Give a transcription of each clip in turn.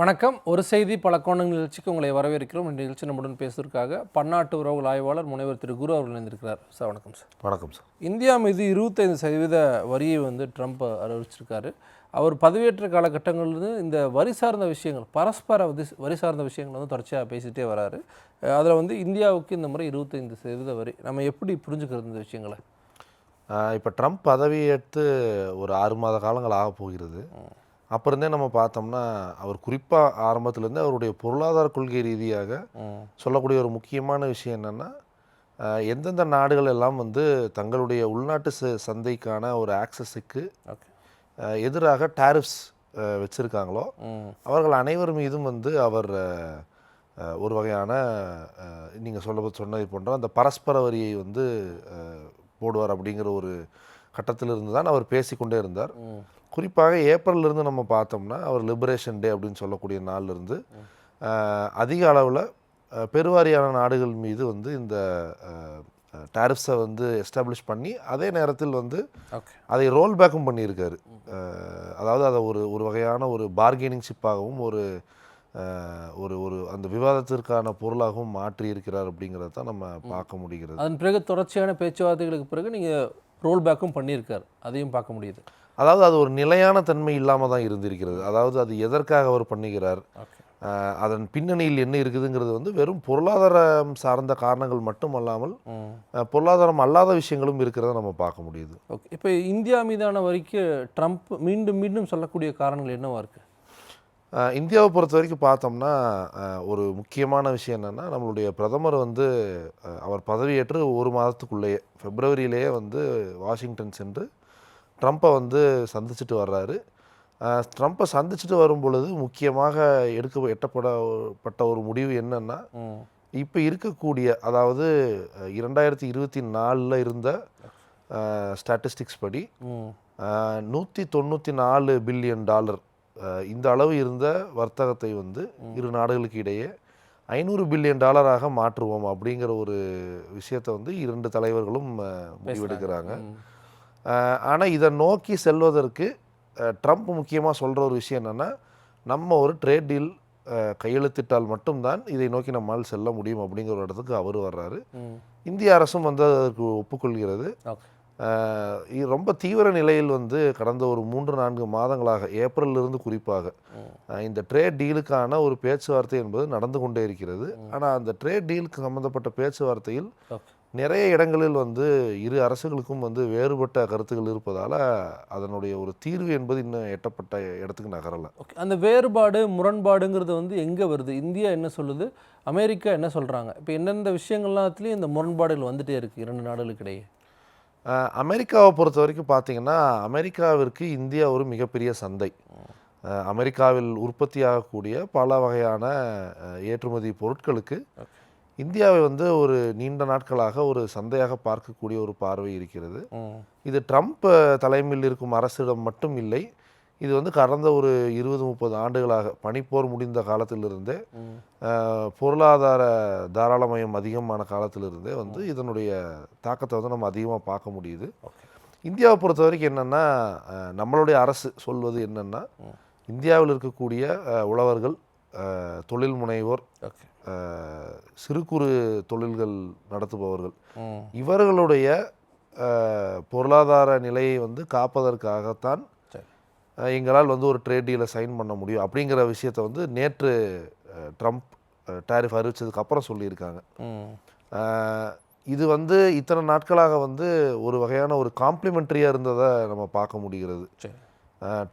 வணக்கம். ஒரு செய்தி பல கோணங்கள் நிகழ்ச்சிக்கு உங்களை வரவேற்கிறோம். இந்த நிகழ்ச்சி நம்முடன் பேசுவதற்காக பன்னாட்டு உறவுகள் ஆய்வாளர் முனைவர் திரு குரு அவர்கள் இணைந்திருக்கிறார். சார் வணக்கம் சார். வணக்கம் சார். இந்தியா மீது இருபத்தைந்து சதவீத வரியை வந்து ட்ரம்ப் அறிவிச்சிருக்காரு. அவர் பதவியேற்ற காலகட்டங்கள்லேருந்து இந்த வரி சார்ந்த விஷயங்கள் பரஸ்பர வரி வரி சார்ந்த விஷயங்கள் வந்து தொடர்ச்சியாக பேசிகிட்டே வராரு. அதில் வந்து இந்தியாவுக்கு இந்த முறை இருபத்தைந்து சதவீத வரி. நம்ம எப்படி புரிஞ்சுக்கிறது இந்த விஷயங்களை? இப்போ ட்ரம்ப் பதவியேற்று ஒரு ஆறு மாத காலங்கள் ஆக போகிறது. அப்போ இருந்தே நம்ம பார்த்தோம்னா அவர் குறிப்பாக ஆரம்பத்துலேருந்து அவருடைய பொருளாதார கொள்கை ரீதியாக சொல்லக்கூடிய ஒரு முக்கியமான விஷயம் என்னென்னா எந்தெந்த நாடுகள் எல்லாம் வந்து தங்களுடைய உள்நாட்டு சந்தைக்கான ஒரு ஆக்சஸுக்கு எதிராக டாரிஃப்ஸ் வச்சுருக்காங்களோ அவர்கள் அனைவர் மீதும் வந்து அவர் ஒரு வகையான நீங்கள் சொல்ல சொன்னதை போன்ற அந்த பரஸ்பர வரியை வந்து போடுவார் அப்படிங்கிற ஒரு கட்டத்தில் இருந்து தான் அவர் பேசிக்கொண்டே இருந்தார். குறிப்பாக ஏப்ரல்ல இருந்து நம்ம பார்த்தோம்னா அவர் லிபரேஷன் டே அப்படின்னு சொல்லக்கூடிய நாள்ல இருந்து அஹ், அதிக அளவில் பெருவாரியான நாடுகள் மீது வந்து இந்த டாரிஃப்ஸை வந்து எஸ்டாப்ளிஷ் பண்ணி அதே நேரத்தில் வந்து அதை ரோல் பேக்கும் பண்ணியிருக்காரு. அதாவது அதை ஒரு ஒரு வகையான ஒரு பார்கெனிங் சிப்பாகவும் ஒரு ஒரு ஒரு அந்த விவாதத்திற்கான பொருளாகவும் மாற்றி இருக்கிறார் அப்படிங்கிறத தான் நம்ம பார்க்க முடிகிறது. அதன் பிறகு தொடர்ச்சியான பேச்சுவார்த்தைகளுக்கு பிறகு நீங்கள் ரோல் பேக்கும் பண்ணியிருக்கார். அதையும் பார்க்க முடியுது. அதாவது அது ஒரு நிலையான தன்மை இல்லாமல் தான் இருந்திருக்கிறது. அதாவது அது எதற்காக அவர் பண்ணுகிறார்? அதன் பின்னணியில் என்ன இருக்குதுங்கிறது வந்து வெறும் பொருளாதாரம் சார்ந்த காரணங்கள் மட்டுமல்லாமல் ம். அஹ், பொருளாதாரம் அல்லாத விஷயங்களும் இருக்கிறத நம்ம பார்க்க முடியுது. ஓகே. இப்போ இந்தியா மீதான வரிக்கு ட்ரம்ப் மீண்டும் மீண்டும் சொல்லக்கூடிய காரணங்கள் என்னவா இருக்கு? அஹ் இந்தியாவை பொறுத்த வரைக்கும் பார்த்தோம்னா ஒரு முக்கியமான விஷயம் என்னென்னா நம்மளுடைய பிரதமர் வந்து அவர் பதவியேற்று ஒரு மாதத்துக்குள்ளேயே பிப்ரவரியிலேயே வந்து வாஷிங்டன் சென்று ட்ரம்ப்பை வந்து சந்திச்சுட்டு வர்றாரு. ட்ரம்ப்பை சந்திச்சுட்டு வரும் பொழுது முக்கியமாக எடுக்க எட்டப்படப்பட்ட ஒரு முடிவு என்னன்னா இப்போ இருக்கக்கூடிய அதாவது இரண்டாயிரத்தி இருபத்தி நாலில் இருந்த ஸ்டாட்டிஸ்டிக்ஸ் படி நூற்றி தொண்ணூற்றி நாலு பில்லியன் டாலர் இந்த அளவு இருந்த வர்த்தகத்தை வந்து இரு நாடுகளுக்கு இடையே ஐநூறு பில்லியன் டாலராக மாற்றுவோம் அப்படிங்கிற ஒரு விஷயத்தை வந்து இரண்டு தலைவர்களும் முடிவெடுக்கிறாங்க. ஆனால் இதை நோக்கி செல்வதற்கு ட்ரம்ப் முக்கியமாக சொல்கிற ஒரு விஷயம் என்னென்னா நம்ம ஒரு ட்ரேட் டீல் கையெழுத்திட்டால் மட்டும்தான் இதை நோக்கி நம்மால் செல்ல முடியும் அப்படிங்கிற ஒரு இடத்துக்கு அவர் வர்றாரு. இந்திய அரசும் வந்து அதற்கு ஒப்புக்கொள்கிறது. ரொம்ப தீவிர நிலையில் வந்து கடந்த ஒரு மூன்று நான்கு மாதங்களாக ஏப்ரல்ல இருந்து குறிப்பாக இந்த ட்ரேட் டீலுக்கான ஒரு பேச்சுவார்த்தை என்பது நடந்து கொண்டே இருக்கிறது. ஆனால் அந்த ட்ரேட் டீலுக்கு சம்மந்தப்பட்ட பேச்சுவார்த்தையில் நிறைய இடங்களில் வந்து இரு அரசுகளுக்கும் வந்து வேறுபட்ட கருத்துக்கள் இருப்பதால் அதனுடைய ஒரு தீர்வு என்பது இன்னும் எட்டப்பட்ட இடத்துக்கு நகரலை. ஓகே அந்த வேறுபாடு முரண்பாடுங்கிறது வந்து எங்கே வருது? இந்தியா என்ன சொல்லுது? அமெரிக்கா என்ன சொல்கிறாங்க இப்போ எந்தெந்த விஷயங்கள்லாத்துலேயும் இந்த முரண்பாடுகள் வந்துட்டே இருக்குது இரண்டு நாடுகளுக்கு இடையே ஆஹ் அமெரிக்காவை பொறுத்த வரைக்கும் பார்த்தீங்கன்னா அமெரிக்காவிற்கு இந்தியா ஒரு மிகப்பெரிய சந்தை. அமெரிக்காவில் உற்பத்தியாகக்கூடிய பல வகையான ஏற்றுமதி பொருட்களுக்கு இந்தியாவை வந்து ஒரு நீண்ட நாட்களாக ஒரு சந்தையாக பார்க்கக்கூடிய ஒரு பார்வை இருக்கிறது. இது ட்ரம்ப் தலைமையில் இருக்கும் அரசிடம் மட்டும் இல்லை. இது வந்து கடந்த ஒரு இருபது முப்பது ஆண்டுகளாக பனிப்போர் முடிந்த காலத்திலிருந்தே பொருளாதார தாராளமயம் அதிகமான காலத்திலிருந்தே வந்து இதனுடைய தாக்கத்தை வந்து நம்ம அதிகமாக பார்க்க முடியுது. இந்தியாவை பொறுத்த வரைக்கும் என்னென்னா நம்மளுடைய அரசு சொல்வது என்னென்னா. இந்தியாவில் இருக்கக்கூடிய உழவர்கள் தொழில் முனைவோர் சிறு குறு தொழில்கள் நடத்துபவர்கள். இவர்களுடைய பொருளாதார நிலையை வந்து காப்பதற்காகத்தான் எங்களால் வந்து ஒரு ட்ரேட் டீலை சைன் பண்ண முடியும் அப்படிங்கிற விஷயத்தை வந்து நேற்று ட்ரம்ப் டாரிஃப் அறிவிச்சதுக்கு அப்புறம் சொல்லியிருக்காங்க. இது வந்து இத்தனை நாட்களாக வந்து ஒரு வகையான ஒரு காம்ப்ளிமெண்ட்ரியாக இருந்ததை நம்ம பார்க்க முடிகிறது.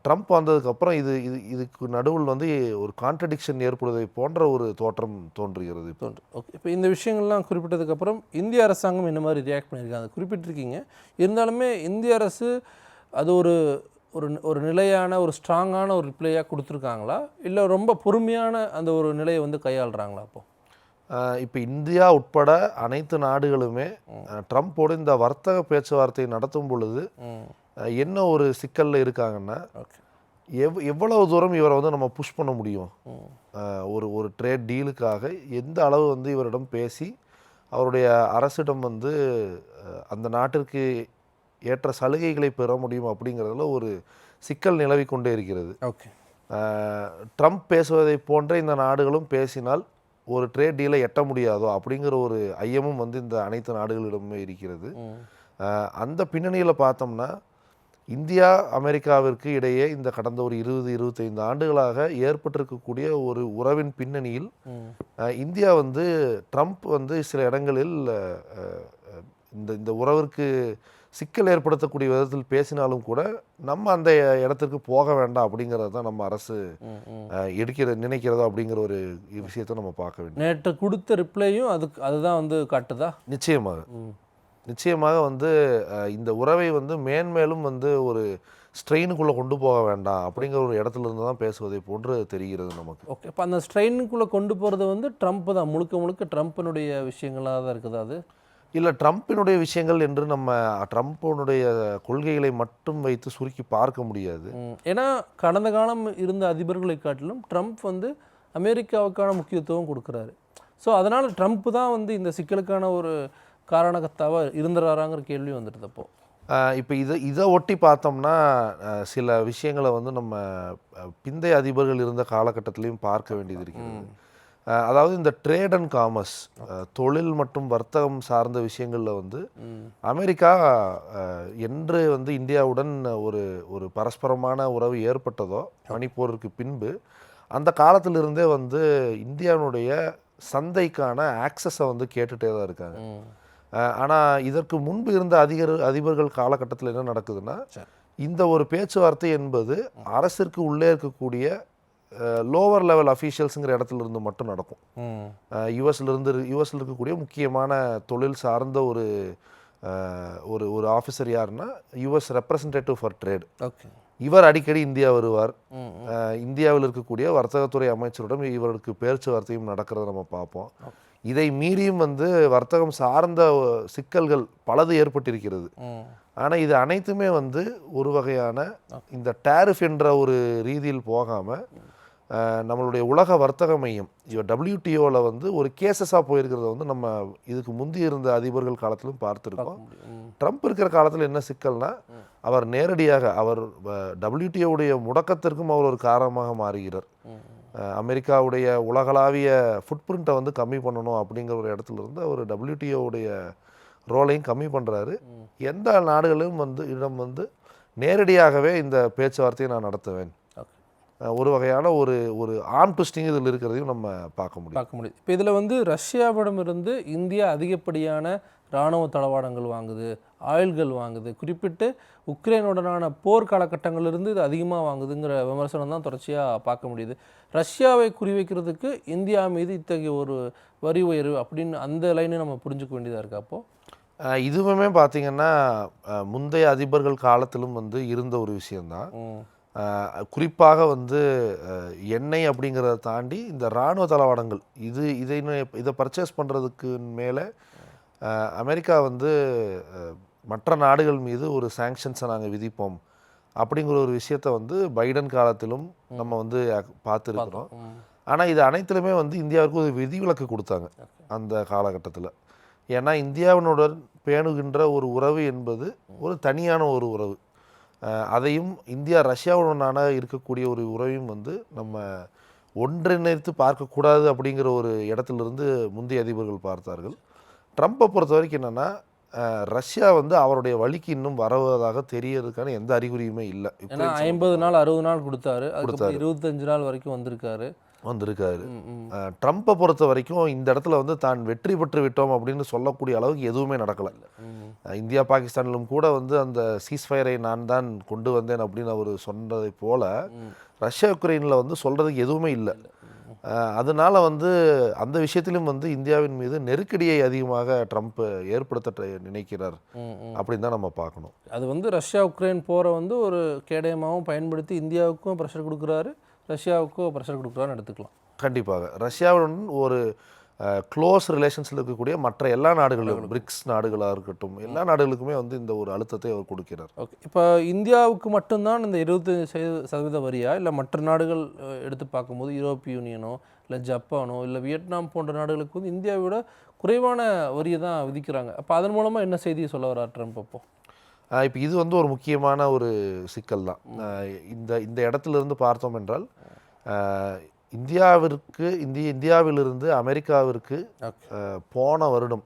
ட்ரம்ப் வந்ததுக்கப்புறம் இது இது இதுக்கு நடுவில் வந்து ஒரு கான்ட்ரடிக்ஷன் ஏற்படுவதை போன்ற ஒரு தோற்றம் தோன்றுகிறது தோன்று ஓகே இப்போ இந்த விஷயங்கள்லாம் குறிப்பிட்டதுக்கப்புறம் இந்திய அரசாங்கம் என்ன மாதிரி ரியாக்ட் பண்ணியிருக்காங்க? குறிப்பிட்டிருக்கீங்க. இருந்தாலுமே இந்திய அரசு அது ஒரு ஒரு ஒரு நிலையான ஒரு ஸ்ட்ராங்கான ஒரு ரிப்ளையாக கொடுத்துருக்காங்களா? இல்லை ரொம்ப பொறுமையான அந்த ஒரு நிலையை வந்து கையாளுறாங்களா அப்போ இப்போ இந்தியா உட்பட அனைத்து நாடுகளுமே ட்ரம்ப்போடு இந்த வர்த்தக பேச்சுவார்த்தை நடத்தும் பொழுது என்ன ஒரு சிக்கலில் இருக்காங்கன்னா எவ் எவ்வளவு தூரம் இவரை வந்து நம்ம புஷ் பண்ண முடியும்? ஒரு ஒரு ட்ரேட் டீலுக்காக எந்த அளவு வந்து இவரிடம் பேசி அவருடைய அரசிடம் வந்து அந்த நாட்டிற்கு ஏற்ற சலுகைகளை பெற முடியும் அப்படிங்கிறதுல ஒரு சிக்கல் நிலவி கொண்டே இருக்கிறது. ஓகே ட்ரம்ப் பேசுவதை போன்ற இந்த நாடுகளும் பேசினால் ஒரு ட்ரேட் டீலை எட்ட முடியாதோ அப்படிங்கிற ஒரு ஐயமும் வந்து இந்த அனைத்து நாடுகளிடமுமே இருக்கிறது. அந்த பின்னணியில் பார்த்தோம்னா இந்தியா அமெரிக்காவிற்கு இடையே இந்த கடந்த ஒரு இருபது இருபத்தைந்து ஆண்டுகளாக ஏற்பட்டிருக்கக்கூடிய ஒரு உறவின் பின்னணியில் இந்தியா வந்து ட்ரம்ப் வந்து சில இடங்களில் இந்த இந்த உறவிற்கு சிக்கல் ஏற்படுத்தக்கூடிய விதத்தில் பேசினாலும் கூட நம்ம அந்த இடத்திற்கு போக வேண்டாம் அப்படிங்கிறத தான் நம்ம அரசு எடுக்கிற நினைக்கிறதோ அப்படிங்கிற ஒரு விஷயத்தை நம்ம பார்க்க வேண்டும் நேற்று கொடுத்த ரிப்ளையும் அதுக்கு அதுதான் வந்து காட்டுதா? நிச்சயமாக. நிச்சயமாக வந்து இந்த உறவை வந்து மேன்மேலும் வந்து ஒரு ஸ்ட்ரெயினுக்குள்ளே கொண்டு போக வேண்டாம் அப்படிங்கிற ஒரு இடத்துல இருந்து தான் பேசுவதை போன்று தெரிகிறது நமக்கு. ஓகே. இப்போ அந்த ஸ்ட்ரெயினுக்குள்ளே கொண்டு போகிறது வந்து ட்ரம்ப் தான். முழுக்க முழுக்க ட்ரம்ப்பினுடைய விஷயங்களாக தான் இருக்குது அது? இல்லை ட்ரம்ப்பினுடைய விஷயங்கள் என்று நம்ம ட்ரம்ப்பினுடைய கொள்கைகளை மட்டும் வைத்து சுருக்கி பார்க்க முடியாது. ஏன்னா கடந்த காலம் இருந்த அதிபர்களை காட்டிலும் ட்ரம்ப் வந்து அமெரிக்காவுக்கான முக்கியத்துவம் கொடுக்குறாரு. ஸோ அதனால் ட்ரம்ப் தான் வந்து இந்த சிக்கலுக்கான ஒரு காரணகர்த்தாவாக இருந்துறாராங்கிற கேள்வி வந்துடுது அப்போ. இப்போ இதை இதை ஒட்டி பார்த்தோம்னா சில விஷயங்களை வந்து நம்ம பிந்தைய அதிபர்கள் இருந்த காலகட்டத்திலையும் பார்க்க வேண்டியது இருக்கிறது. அஹ், அதாவது இந்த ட்ரேட் அண்ட் காமர்ஸ் தொழில் மற்றும் வர்த்தகம் சார்ந்த விஷயங்களில் வந்து. அமெரிக்கா என்று வந்து இந்தியாவுடன் ஒரு ஒரு பரஸ்பரமான உறவு ஏற்பட்டதோ மணிப்போருக்கு பின்பு அந்த காலத்திலிருந்தே வந்து இந்தியாவுடைய சந்தைக்கான ஆக்சஸை வந்து கேட்டுகிட்டே தான் இருக்காங்க. ஆனால் இதற்கு முன்பு இருந்த அதிகர் அதிபர்கள் காலகட்டத்தில் என்ன நடக்குதுன்னா. இந்த ஒரு பேச்சுவார்த்தை என்பது அரசிற்கு உள்ளே இருக்கக்கூடிய லோவர் லெவல் அஃபீஷியல்ஸுங்கிற இடத்துல இருந்து மட்டும் நடக்கும். ம். யூஎஸ்ல இருந்து யூஎஸ்ல இருக்கக்கூடிய முக்கியமான தொழில் சார்ந்த ஒரு ஒரு ஒரு ஆஃபீஸர் யாருன்னா US representative for trade okay. இவர் அடிக்கடி இந்தியா வருவார். இந்தியாவில் இருக்கக்கூடிய வர்த்தகத்துறை அமைச்சருடன் இவருக்கு பேச்சுவார்த்தையும் நடக்கிறத நம்ம பார்ப்போம். இதை மீறியும் வந்து வர்த்தகம் சார்ந்த சிக்கல்கள் பலது ஏற்பட்டிருக்கிறது. ஆனால் இது அனைத்துமே வந்து ஒரு வகையான இந்த டேரிஃப் என்ற ஒரு ரீதியில் போகாமல் நம்மளுடைய உலக வர்த்தக மையம் டபிள்யூடிஓவில் வந்து ஒரு கேசஸாக போயிருக்கிறத வந்து நம்ம இதுக்கு முந்தி இருந்த அதிபர்கள் காலத்திலும் பார்த்துருக்கோம். ட்ரம்ப் இருக்கிற காலத்தில் என்ன சிக்கல்னா அவர் நேரடியாக அவர் டபிள்யூடிஓவுடைய முடக்கத்திற்கும் அவர் ஒரு காரணமாக மாறுகிறார் அமெரிக்காவுடைய உலகளாவிய ஃபுட்பிரிண்ட்டை வந்து கம்மி பண்ணணும் அப்படிங்கிற ஒரு இடத்துல இருந்து அவர் டபிள்யூடிஓவுடைய ரோலையும் கம்மி பண்ணுறாரு எந்த நாடுகளிலும் வந்து இடம் வந்து நேரடியாகவே இந்த பேச்சுவார்த்தையை நான் நடத்துவேன். ஒரு வகையான ஒரு ஒரு ஆம் ட்விஸ்டிங் இதில் இருக்கிறதையும் நம்ம பார்க்க முடியும். பார்க்க முடியுது இப்போ இதில் வந்து ரஷ்யாவிடமிருந்து இந்தியா அதிகப்படியான இராணுவ தளவாடங்கள் வாங்குது ஆயில்கள் வாங்குது. குறிப்பிட்டு உக்ரைனுடனான போர் காலகட்டங்களிலிருந்து இது அதிகமாக வாங்குதுங்கிற விமர்சனம் தான் தொடர்ச்சியாக பார்க்க முடியுது. ரஷ்யாவை குறிவைக்கிறதுக்கு இந்தியா மீது இத்தகைய ஒரு வரி உயர்வு அப்படின்னு அந்த லைனை நம்ம புரிஞ்சுக்க வேண்டியதாக இருக்கா அப்போ? அஹ் இதுவுமே பார்த்தீங்கன்னா முந்தைய அதிபர்கள் காலத்திலும் வந்து இருந்த ஒரு அஹ் குறிப்பாக வந்து எண்ணெய் அப்படிங்கிறத தாண்டி இந்த இராணுவ தளவாடங்கள் இது இதை இதை பர்ச்சேஸ் பண்ணுறதுக்கு மேலே அமெரிக்கா வந்து மற்ற நாடுகள் மீது ஒரு சாங்ஷன்ஸை நாங்கள் விதிப்போம். அப்படிங்கிற ஒரு விஷயத்த வந்து பைடன் காலத்திலும் நம்ம வந்து பார்த்துருக்குறோம். ஆனால் இது அனைத்திலுமே வந்து இந்தியாவுக்கு ஒரு விதிவிலக்கு கொடுத்தாங்க அந்த காலகட்டத்தில். ஏன்னா இந்தியாவினுடன் பேணுகின்ற ஒரு உறவு என்பது ஒரு தனியான ஒரு உறவு. அதையும் இந்தியா ரஷ்யாவுடனான இருக்கக்கூடிய ஒரு உறவையும் வந்து நம்ம ஒன்றிணைத்து பார்க்கக்கூடாது அப்படிங்கிற ஒரு இடத்திலிருந்து முந்தைய அதிபர்கள் பார்த்தார்கள். ட்ரம்ப்பை பொறுத்த வரைக்கும் என்னென்னா ரஷ்யா வந்து அவருடைய வழிக்கு இன்னும் வருவதாக தெரியறதுக்கான எந்த அறிகுறியுமே இல்லை. ஏன்னா ஐம்பது நாள் அறுபது நாள் கொடுத்தாரு. அதுக்கப்புறம் இருபத்தஞ்சு நாள் வரைக்கும் வந்திருக்காரு. வந்திருக்காரு. ட்ரம்ப்பை பொறுத்த வரைக்கும் இந்த இடத்துல வந்து தான் வெற்றி பெற்று விட்டோம் அப்படின்னு சொல்லக்கூடிய அளவுக்கு எதுவுமே நடக்கலை. இந்தியா பாகிஸ்தானிலும் கூட வந்து அந்த சீஸ்ஃபயரை நான் தான் கொண்டு வந்தேன் அப்படின்னு அவர் சொன்னதை போல. ரஷ்யா உக்ரைனில் வந்து சொல்கிறதுக்கு எதுவுமே இல்லை. அதனால வந்து அந்த விஷயத்திலும் வந்து இந்தியாவின் மீது நெருக்கடியை அதிகமாக ட்ரம்ப் ஏற்படுத்த நினைக்கிறார் அப்படின்னு தான் நம்ம பார்க்கணும். அது வந்து ரஷ்யா உக்ரைன் போரை வந்து ஒரு கேடயமாகவும் பயன்படுத்தி இந்தியாவுக்கும் ப்ரெஷர் கொடுக்குறாரு ரஷ்யாவுக்கும் ப்ரெஷர் கொடுக்குறாருன்னு எடுத்துக்கலாம். கண்டிப்பாக. ரஷ்யாவுடன் ஒரு க்ளோஸ் ரிலேஷன்ஸில் இருக்கக்கூடிய மற்ற எல்லா நாடுகளும் பிரிக்ஸ் நாடுகளாக இருக்கட்டும் எல்லா நாடுகளுக்குமே வந்து இந்த ஒரு அழுத்தத்தை அவர் கொடுக்கிறார். ஓகே. இப்போ இந்தியாவுக்கு மட்டும்தான் இந்த இருபத்தஞ்சு சதவீத வரியா? இல்லை மற்ற நாடுகள் எடுத்து பார்க்கும்போது யூரோப்பிய யூனியனோ இல்லை ஜப்பானோ இல்லை வியட்நாம் போன்ற நாடுகளுக்கு வந்து இந்தியாவை விட குறைவான வரியை தான் விதிக்கிறாங்க. அப்போ அதன் மூலமாக என்ன செய்தியை சொல்ல வர்றார் ட்ரம்ப் அப்போ? இப்போ இது வந்து ஒரு முக்கியமான ஒரு சிக்கல் தான். இந்த இந்த இடத்துல இருந்து பார்த்தோம் என்றால் இந்தியாவிற்கு இந்திய இந்தியாவிலிருந்து அமெரிக்காவிற்கு போன வருடம்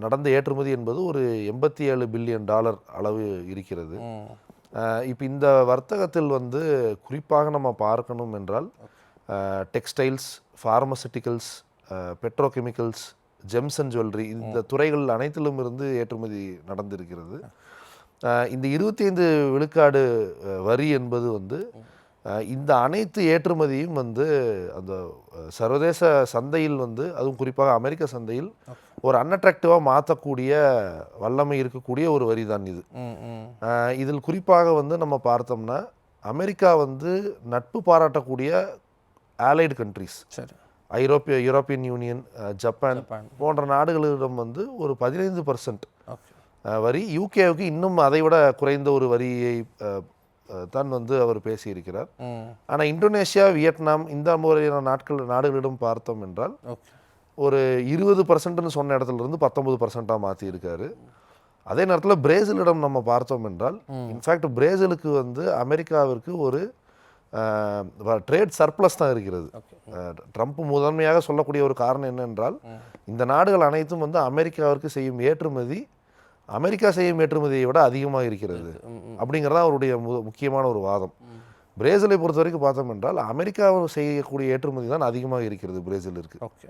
நடந்த ஏற்றுமதி என்பது ஒரு எண்பத்தி ஏழு பில்லியன் டாலர் அளவு இருக்கிறது. இப்போ இந்த வர்த்தகத்தில் வந்து குறிப்பாக நம்ம பார்க்கணும் என்றால் textiles pharmaceuticals petrochemicals gems and jewellery இந்த துறைகள் அனைத்திலும் இருந்து ஏற்றுமதி நடந்திருக்கிறது. இந்த இருபத்தைந்து விழுக்காடு அஹ், வரி என்பது வந்து இந்த அனைத்து ஏற்றுமதியும் வந்து அந்த சர்வதேச சந்தையில் வந்து அதுவும் குறிப்பாக அமெரிக்க சந்தையில் ஒரு அன்அட்ராக்டிவாக மாற்றக்கூடிய வல்லமை இருக்கக்கூடிய ஒரு வரி தான் இது இதில் குறிப்பாக வந்து நம்ம பார்த்தோம்னா அமெரிக்கா வந்து நட்பு பாராட்டக்கூடிய ஆலைடு கண்ட்ரீஸ் சரி. ஐரோப்பிய யூரோப்பியன் யூனியன் ஜப்பான் போன்ற நாடுகளிடம் வந்து ஒரு பதினைந்து பர்சன்ட் வரி. யூகேவுக்கு இன்னும் அதை விட குறைந்த ஒரு வரியை தான் வந்து அவர் பேசியிருக்கிறார். ஆனால் இந்தோனேஷியா வியட்நாம் இந்த மாதிரியான நாட்கள் நாடுகளிடம் பார்த்தோம் என்றால் ஒரு இருபது பர்சன்ட்னு சொன்ன இடத்துல இருந்து பத்தொன்பது பர்சன்ட்டாக மாற்றியிருக்காரு அதே நேரத்தில் பிரேசிலிடம் நம்ம பார்த்தோம் என்றால் இன்ஃபேக்ட் பிரேசிலுக்கு வந்து அமெரிக்காவிற்கு ஒரு ட்ரேட் சர்ப்ளஸ் தான் இருக்கிறது. ட்ரம்ப் முதன்மையாக சொல்லக்கூடிய ஒரு காரணம் என்னென்றால் இந்த நாடுகள் அனைத்தும் வந்து அமெரிக்காவிற்கு செய்யும் ஏற்றுமதி அமெரிக்கா செய்யும் ஏற்றுமதியை விட அதிகமாக இருக்கிறது. அப்படிங்கிறது அவருடைய முக்கியமான ஒரு வாதம். பிரேசிலை பொறுத்த வரைக்கும் பார்த்தோம் என்றால் அமெரிக்காவில் செய்யக்கூடிய ஏற்றுமதி தான் அதிகமாக இருக்கிறது பிரேசிலிற்கு. ஓகே.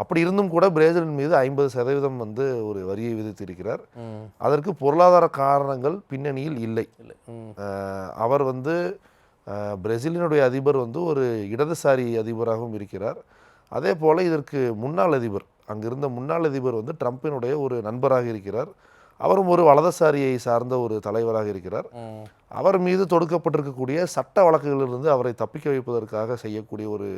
அப்படி இருந்தும் கூட பிரேசிலின் மீது ஐம்பது சதவீதம் வந்து ஒரு வரியை விதித்திருக்கிறார். அதற்கு பொருளாதார காரணங்கள் பின்னணியில் இல்லை. அவர் வந்து பிரேசிலினுடைய அதிபர் வந்து ஒரு இடதுசாரி அதிபராகவும் இருக்கிறார். அதே போல் இதற்கு முன்னாள் அதிபர் அங்கிருந்த முன்னாள் அதிபர் வந்து ட்ரம்பினுடைய ஒரு நண்பராக இருக்கிறார். அவரும் ஒரு வலதுசாரியை சார்ந்த ஒரு தலைவராக இருக்கிறார். அவர் மீது தொடுக்கப்பட்டிருக்கக்கூடிய சட்ட வழக்குகளிலிருந்து அவரை தப்பிக்க வைப்பதற்காக செய்யக்கூடிய ஒரு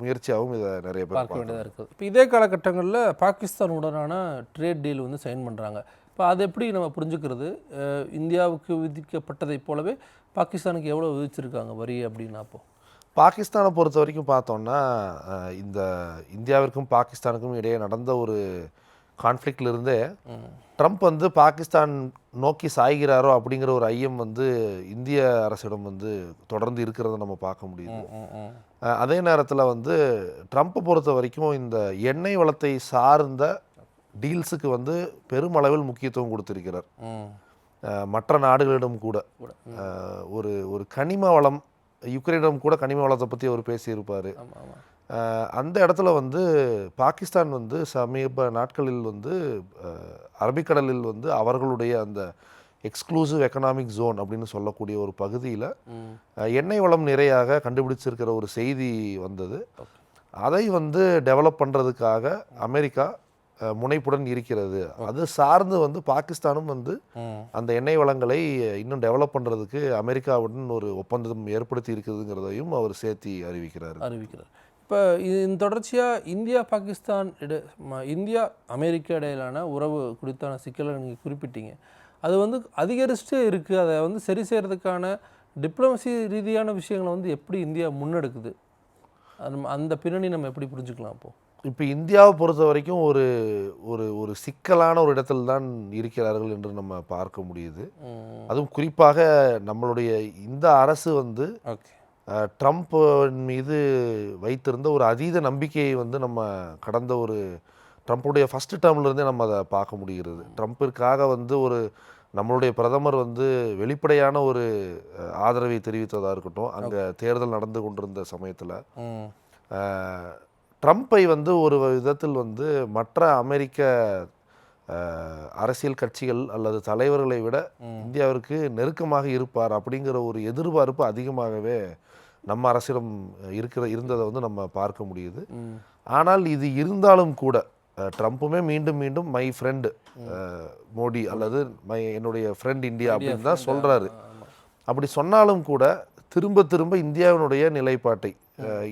முயற்சியாகவும் இதை நிறைய பேர் பார்க்க வேண்டியதாக இருக்குது. இப்போ இதே காலகட்டங்களில் பாகிஸ்தானுடனான ட்ரேட் டீல் வந்து சைன் பண்ணுறாங்க இப்போ அது எப்படி நம்ம புரிஞ்சுக்கிறது? இந்தியாவுக்கு விதிக்கப்பட்டதைப் போலவே பாகிஸ்தானுக்கு எவ்வளோ விதிச்சிருக்காங்க வரி அப்படின்னா அப்போ? பாகிஸ்தானை பொறுத்த வரைக்கும் பார்த்தோம்னா அஹ், இந்த இந்தியாவிற்கும் பாகிஸ்தானுக்கும் இடையே நடந்த ஒரு கான்ஃப்ளிக்ட்ல இருந்தே ம் ட்ரம்ப் வந்து பாகிஸ்தான் நோக்கி சாய்கிறாரோ அப்படிங்கிற ஒரு ஐயம் வந்து இந்திய அரசிடம் வந்து தொடர்ந்து இருக்கிறத நம்ம பார்க்க முடியுது. அதே நேரத்தில் வந்து ட்ரம்ப்பை பொறுத்த வரைக்கும் இந்த எண்ணெய் வளத்தை சார்ந்த டீல்ஸுக்கு வந்து பெருமளவில் முக்கியத்துவம் கொடுத்திருக்கிறார். மற்ற நாடுகளிடம் கூட. ஒரு ஒரு கனிம வளம் யுக்ரைனிடம் கூட கனிம வளத்தை பற்றி அவர் பேசியிருப்பார். அந்த இடத்துல வந்து பாகிஸ்தான் வந்து சமீப நாட்களில் வந்து அரபிக்கடலில் வந்து அவர்களுடைய அந்த எக்ஸ்க்ளூசிவ் எக்கனாமிக் ஜோன் அப்படின்னு சொல்லக்கூடிய ஒரு பகுதியில் எண்ணெய் வளம் நிறையாக கண்டுபிடிச்சிருக்கிற ஒரு செய்தி வந்தது. அதை வந்து டெவலப் பண்ணுறதுக்காக அமெரிக்கா முனைப்புடன் இருக்கிறது. அது சார்ந்து வந்து பாகிஸ்தானும் வந்து அந்த எண்ணெய் வளங்களை இன்னும் டெவலப் பண்ணுறதுக்கு அமெரிக்காவுடன் ஒரு ஒப்பந்தம் ஏற்படுத்தி இருக்குதுங்கிறதையும் அவர் சேர்த்தி அறிவிக்கிறார். அறிவிக்கிறார். இப்போ இதன் தொடர்ச்சியாக இந்தியா பாகிஸ்தான் இட ம- இந்தியா அமெரிக்கா இடையிலான உறவு குறித்தான சிக்கலை நீங்கள் குறிப்பிட்டீங்க. அது வந்து அதிகரிச்சுட்டே இருக்குது அதை வந்து சரி செய்கிறதுக்கான டிப்ளமசி ரீதியான விஷயங்களை வந்து எப்படி இந்தியா முன்னெடுக்குது? அந்த பின்னணி நம்ம எப்படி புரிஞ்சுக்கலாம் அப்போது இப்போ இந்தியாவை பொறுத்த வரைக்கும் ஒரு ஒரு ஒரு சிக்கலான ஒரு இடத்தில் தான் இருக்கிறார்கள் என்று நம்ம பார்க்க முடியுது. அதுவும் குறிப்பாக நம்மளுடைய இந்த அரசு வந்து ஓகே. ட்ரம்ப் மீது வைத்திருந்த ஒரு அதீத நம்பிக்கையை வந்து நம்ம கடந்த ஒரு ட்ரம்ப்புடைய ஃபஸ்ட்டு டேர்ம்லேருந்தே நம்ம அதை பார்க்க முடிகிறது. ட்ரம்ப்பிற்காக வந்து ஒரு நம்மளுடைய பிரதமர் வந்து வெளிப்படையான ஒரு ஆதரவை தெரிவித்ததாக இருக்கட்டும் அங்கே தேர்தல் நடந்து கொண்டிருந்த சமயத்தில் ட்ரம்ப்பை வந்து ஒரு விதத்தில் வந்து மற்ற அமெரிக்க அரசியல் கட்சிகள் அல்லது தலைவர்களை விட இந்தியாவிற்கு நெருக்கமாக இருப்பார் அப்படிங்கிற ஒரு எதிர்பார்ப்பு அதிகமாகவே நம்ம அரசிடம் இருக்கிற இருந்ததை வந்து நம்ம பார்க்க முடியுது. ஆனால் இது இருந்தாலும் கூட ட்ரம்ப்புமே மீண்டும் மீண்டும் மை. ஃப்ரெண்டு மோடி அல்லது மை என்னுடைய ஃப்ரெண்ட் இந்தியா அப்படின்னு தான் சொல்கிறாரு அப்படி சொன்னாலும் கூட திரும்ப திரும்ப இந்தியாவினுடைய நிலைப்பாட்டை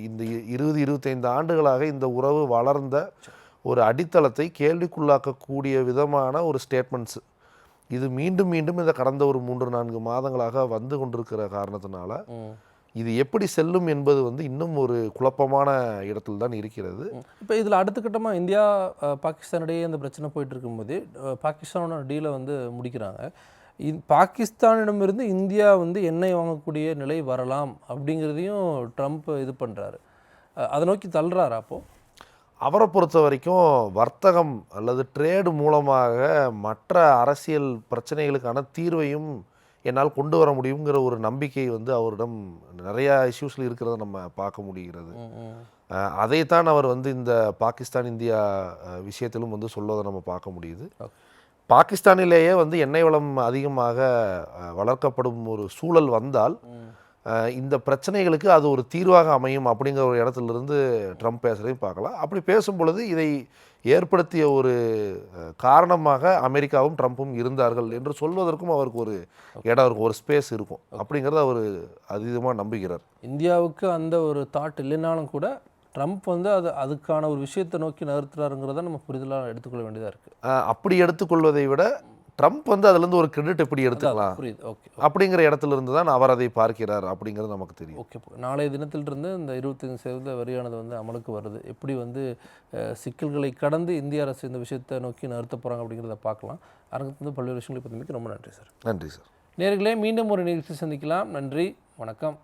இந்த இருபது இருபத்தைந்து ஆண்டுகளாக இந்த உறவு வளர்ந்த ஒரு அடித்தளத்தை கேள்விக்குள்ளாக்கக்கூடிய விதமான ஒரு ஸ்டேட்மெண்ட்ஸ் இது மீண்டும் மீண்டும் இந்த கடந்த ஒரு மூன்று நான்கு மாதங்களாக வந்து கொண்டிருக்கிற காரணத்தினால இது எப்படி செல்லும் என்பது வந்து இன்னும் ஒரு குழப்பமான இடத்தில் தான் இருக்கிறது. இப்போ இதில் அடுத்த கட்டமாக இந்தியா அஹ், பாகிஸ்தான் இடையே இந்த பிரச்சனை போயிட்டு இருக்கும்போது பாகிஸ்தானோட டீலை வந்து முடிக்கிறாங்க. இந் பாகிஸ்தானிடமிருந்து இந்தியா வந்து எண்ணெய் வாங்கக்கூடிய நிலை வரலாம் அப்படிங்கிறதையும் ட்ரம்ப் இது பண்ணுறாரு அதை நோக்கி தள்ளுறாரு அப்போது அவரை பொறுத்த வரைக்கும் வர்த்தகம் அல்லது ட்ரேடு மூலமாக மற்ற அரசியல் பிரச்சனைகளுக்கான தீர்வையும் என்னால் கொண்டு வர முடியுங்கிற ஒரு நம்பிக்கை வந்து அவரிடம் நிறையா இஷ்யூஸில் இருக்கிறத நம்ம பார்க்க முடிகிறது. அதைத்தான் அவர் வந்து இந்த பாகிஸ்தான் இந்தியா விஷயத்திலும் வந்து சொல்வதை நம்ம பார்க்க முடியுது. பாகிஸ்தானிலேயே வந்து எண்ணெய் வளம் அதிகமாக வளர்க்கப்படும் ஒரு சூழல் வந்தால் இந்த பிரச்சனைகளுக்கு அது ஒரு தீர்வாக அமையும் அப்படிங்கிற ஒரு இடத்துல இருந்து ட்ரம்ப் பேசுகிறதையும் பார்க்கலாம். அப்படி பேசும் பொழுது இதை ஏற்படுத்திய ஒரு காரணமாக அமெரிக்காவும் ட்ரம்ப்பும் இருந்தார்கள் என்று சொல்வதற்கும் அவருக்கு ஒரு இடம் இருக்கும் ஒரு ஸ்பேஸ் இருக்கும் அப்படிங்கிறத அவர் அதீதமாக நம்புகிறார். இந்தியாவுக்கு அந்த ஒரு தாட் இல்லைனாலும் கூட ட்ரம்ப் வந்து அது அதுக்கான ஒரு விஷயத்தை நோக்கி நகர்த்துறாருங்கிறத நம்ம புரிதலாக எடுத்துக்கொள்ள வேண்டியதாக இருக்குது அப்படி எடுத்துக்கொள்வதை விட ட்ரம்ப் வந்து அதுலேருந்து ஒரு கிரெடிட் எப்படி எடுத்துக்கலாம்? புரியுது. ஓகே அப்படிங்கிற இடத்துல இருந்து தான் அவர் அதை பார்க்கிறார் அப்படிங்கிறது நமக்கு தெரியும். ஓகே நாளைய தினத்திலிருந்து இந்த இருபத்தஞ்சு சதவீத வரியானது வந்து அமலுக்கு வருது. எப்படி வந்து சிக்கல்களை கடந்து இந்திய அரசு இந்த விஷயத்தை நோக்கி நிறுத்த போகிறாங்க அப்படிங்கிறத பார்க்கலாம். அரங்கத்திலிருந்து பல்வேறு விஷயங்களை பற்றி ரொம்ப நன்றி சார். நன்றி சார். நேர்களே மீண்டும் ஒரு நிகழ்ச்சி சந்திக்கலாம். நன்றி வணக்கம்.